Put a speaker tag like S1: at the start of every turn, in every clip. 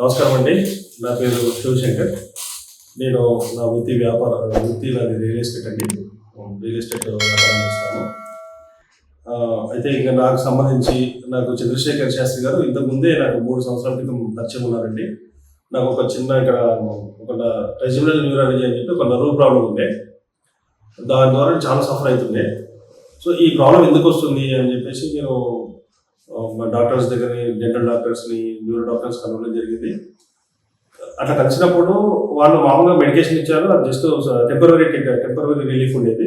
S1: నమస్కారం అండి. నా పేరు శివశంకర్. నేను నా వృత్తి వ్యాపార వృత్తి నాది రియల్ ఎస్టేట్ అండి. రియల్ ఎస్టేట్ వ్యాపారం చేస్తాను. అయితే ఇంకా నాకు సంబంధించి నాకు చంద్రశేఖర్ శాస్త్రి గారు ఇంతకు ముందే నాకు మూడు సంవత్సరాల క్రితం పరిచయం ఉన్నారండి. నాకు ఒక చిన్న ఇక్కడ ఒక రెజిమినల్ న్యూరాలజీ అని చెప్పి ఒక నర్వ్ ప్రాబ్లం ఉండే. దాని ద్వారా చాలా సఫర్ అవుతుండే. సో ఈ ప్రాబ్లం ఎందుకు వస్తుంది అని చెప్పేసి నేను Uh, మా డాక్టర్స్ దగ్గరని డెంటల్ డాక్టర్స్ని న్యూరో డాక్టర్స్ కలవడం జరిగింది. అట్లా కలిసినప్పుడు వాళ్ళు మామూలుగా మెడికేషన్ ఇచ్చారు అది జస్ట్ టెంపరీ టెంపరీ రిలీఫ్ ఉండేది.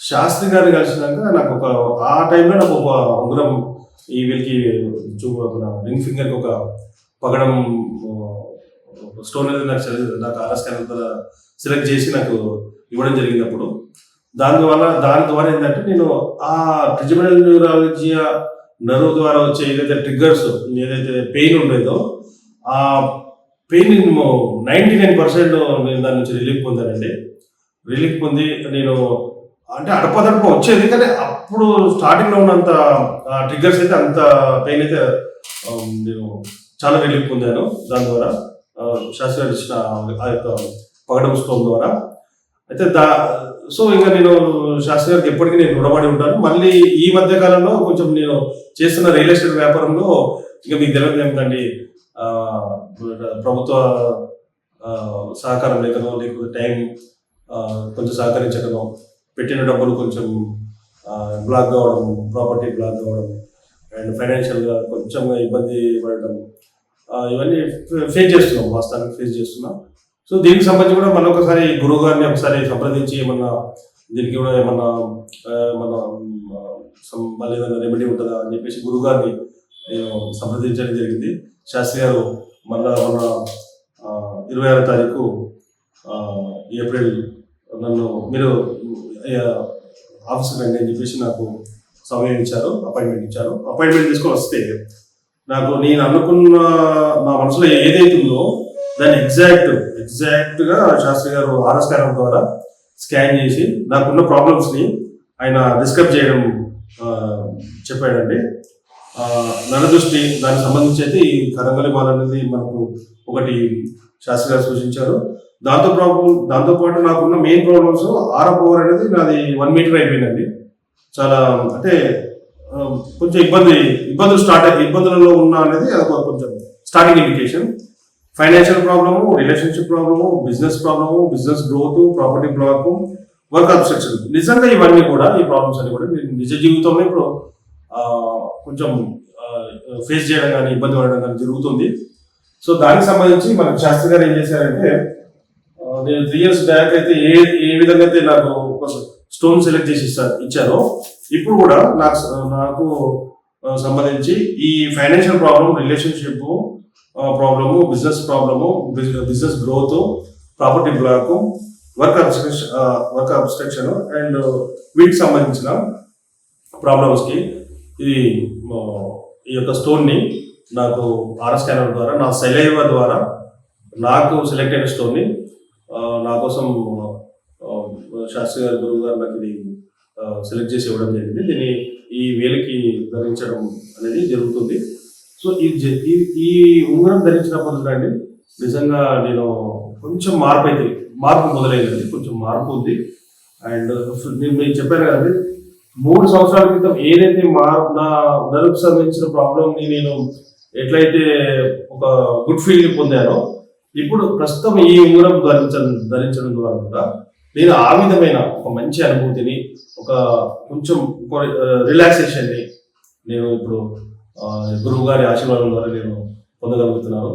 S1: శాస్త్రి గారిని కలిసినాక నాకు ఒక ఆ టైంలో నాకు ఒక ఉంగరం ఈ వీళ్ళకి చూ రింగ్ ఫింగర్కి ఒక పగడం స్టోన్ అనేది నాకు సెలెక్ట్ నాకు ఆర్ఎస్ స్కానర్ సెలెక్ట్ చేసి నాకు ఇవ్వడం జరిగింది అప్పుడు దానివల్ల దాని ద్వారా ఏంటంటే నేను ఆ ట్రిజిమినల్ న్యూరాలజీ నర్వ్ ద్వారా వచ్చే ఏదైతే ట్రిగ్గర్స్ ఏదైతే పెయిన్ ఉండేదో ఆ పెయిన్ నైంటీ నైన్ పర్సెంట్ నేను దాని నుంచి రిలీఫ్ పొందానండి. రిలీఫ్ పొంది నేను అంటే అడపదడప వచ్చేది కానీ అప్పుడు స్టార్టింగ్లో ఉన్నంత ట్రిగ్గర్స్ అయితే అంత పెయిన్ అయితే నేను చాలా రిలీఫ్ పొందాను. దాని ద్వారా ఆ, ఇచ్చిన ఆ యొక్క పగడం స్టోన్ ద్వారా. అయితే దా సో ఇంకా నేను శాస్త్రి గారికి ఎప్పటికీ నేను రుణపడి ఉంటాను. మళ్ళీ ఈ మధ్య కాలంలో కొంచెం నేను చేస్తున్న రియల్ ఎస్టేట్ వ్యాపారంలో ఇంకా మీకు తెలియదు ఏమిటండి ప్రభుత్వ సహకారం లేకనో లేకపోతే టైం కొంచెం సహకరించడమో పెట్టిన డబ్బులు కొంచెం బ్లాక్ కావడం ప్రాపర్టీ బ్లాక్ కావడం అండ్ ఫైనాన్షియల్గా కొంచెం ఇబ్బంది పడటం ఇవన్నీ ఫేస్ చేస్తున్నాం వాస్తవానికి ఫేస్ చేస్తున్నాం. సో దీనికి సంబంధించి కూడా మనం ఒకసారి గురువు గారిని ఒకసారి సంప్రదించి ఏమన్నా దీనికి కూడా ఏమన్నా ఆ, మన మళ్ళీ ఏదైనా రెమెడీ ఉంటుందా అని చెప్పేసి గురువు గారిని నేను సంప్రదించడం జరిగింది. శాస్త్రి గారు మళ్ళా మన ఇరవై ఆరో తారీఖు ఏప్రిల్ నన్ను మీరు ఆఫీస్కి రండి అని చెప్పేసి నాకు సమయం ఇచ్చారు అపాయింట్మెంట్ ఇచ్చారు. అపాయింట్మెంట్ తీసుకొని వస్తే నాకు నేను అనుకున్న నా మనసులో ఏదైతుందో దాన్ని ఎగ్జాక్ట్ ఎగ్జాక్ట్గా శాస్త్రి గారు ఆర్ఎస్ స్కానర్ ద్వారా స్కాన్ చేసి నాకున్న ప్రాబ్లమ్స్ని ఆయన డిస్కస్ చేయడం చెప్పాడండి. ఆ, నరదృష్టి దానికి సంబంధించి అయితే ఈ కరంగలి మాల అనేది మనకు ఒకటి శాస్త్రి గారు సూచించారు. దాంతో ప్రాబ్లం దాంతో పాటు నాకున్న మెయిన్ ప్రాబ్లమ్స్ ఆర పవర్ అనేది నాది వన్ మీటర్ అయిపోయిందండి. చాలా అంటే కొంచెం ఇబ్బంది ఇబ్బందులు స్టార్ట్ ఇబ్బందులలో ఉన్నా అనేది అది కొంచెం starting indication financial problem relationship problem business problem business growth property block work obstruction. నిజంగా ఇవన్నీ కూడా ఈ ప్రాబ్లమ్స్ అన్ని కూడా నేను నిజ జీవితంలో ఇప్పుడు కొంచెం ఫేస్ చేయడం కానీ ఇబ్బంది పడడం కానీ జరుగుతుంది. సో దానికి సంబంధించి మన శాస్త్రి గారు ఏం చేశారంటే నేను త్రీ ఇయర్స్ బ్యాక్ అయితే ఏ ఏ విధంగా అయితే నాకు ఒక స్టోన్ సెలెక్ట్ చేసి ఇస్తారు ఇచ్చారో ఇప్పుడు కూడా నాకు నాకు సంబంధించి ఈ financial problem relationship problem business problem business growth property block work obstruction work obstruction and వీటికి సంబంధించిన ప్రాబ్లమ్స్కి ఇది ఈ యొక్క స్టోన్ని నాకు ఆర్ స్కానర్ ద్వారా నా సెలైవ ద్వారా నాకు సెలెక్ట్ అయిన స్టోన్ని నా కోసం శాస్త్రి గారు గురువు గారు నాకు ఇది సెలెక్ట్ చేసి ఇవ్వడం జరిగింది. దీన్ని ఈ వేలికి ధరించడం అనేది జరుగుతుంది. సో ఈ ఈ- ఉంగరం ధరించినప్పుడు చూడండి నిజంగా నేను కొంచెం మార్పు అయితే మార్పు మొదలైందండి కొంచెం మార్పు ఉంది. అండ్ నేను మీకు చెప్పాను కదండి మూడు సంవత్సరాల క్రితం ఏదైతే మా నా నలుపు సంబంధించిన ప్రాబ్లమ్ని నేను ఎట్లయితే ఒక గుడ్ ఫీల్ పొందానో ఇప్పుడు ప్రస్తుతం ఈ ఉంగరం ధరించడం ధరించడం ద్వారా కూడా నేను ఆ విధమైన ఒక మంచి అనుభూతిని ఒక కొంచెం రిలాక్సేషన్ని నేను ఇప్పుడు గురువు గారి ఆశీర్వాదం ద్వారా నేను పొందగలుగుతున్నాను.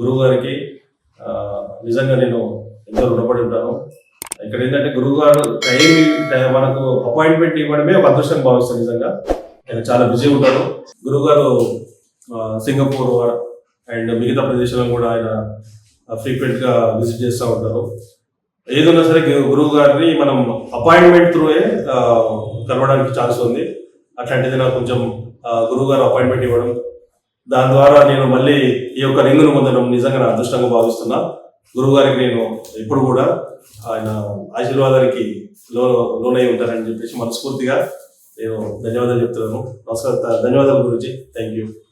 S1: గురువు గారికి నిజంగా నేను ఎంతో రుణపడి ఉంటాను. ఇక్కడ ఏంటంటే గురువు గారు టైం మనకు అపాయింట్మెంట్ ఇవ్వడమే ఒక అదృష్టం భావిస్తాను నిజంగా. ఆయన చాలా బిజీ ఉంటారు గురువు గారు సింగపూర్ అండ్ మిగతా ప్రదేశాలను కూడా ఆయన ఫ్రీక్వెంట్గా విజిట్ చేస్తూ ఉంటారు. ఏదైనా సరే గురువు గారిని మనం అపాయింట్మెంట్ త్రూయే కలవడానికి ఛాన్స్ ఉంది. అట్లాంటిది నాకు కొంచెం ఆ, గురువు గారు అపాయింట్మెంట్ ఇవ్వడం. దాని ద్వారా నేను మళ్ళీ ఈ యొక్క రింగును పొందడం నిజంగా నా అదృష్టంగా భావిస్తున్నా. గురువు గారికి నేను ఎప్పుడు కూడా ఆయన ఆశీర్వాదానికి లో లోనై ఉంటానని చెప్పేసి మనస్ఫూర్తిగా నేను ధన్యవాదాలు చెప్తున్నాను. నమస్కారం ధన్యవాదాలు గురించి థ్యాంక్ యూ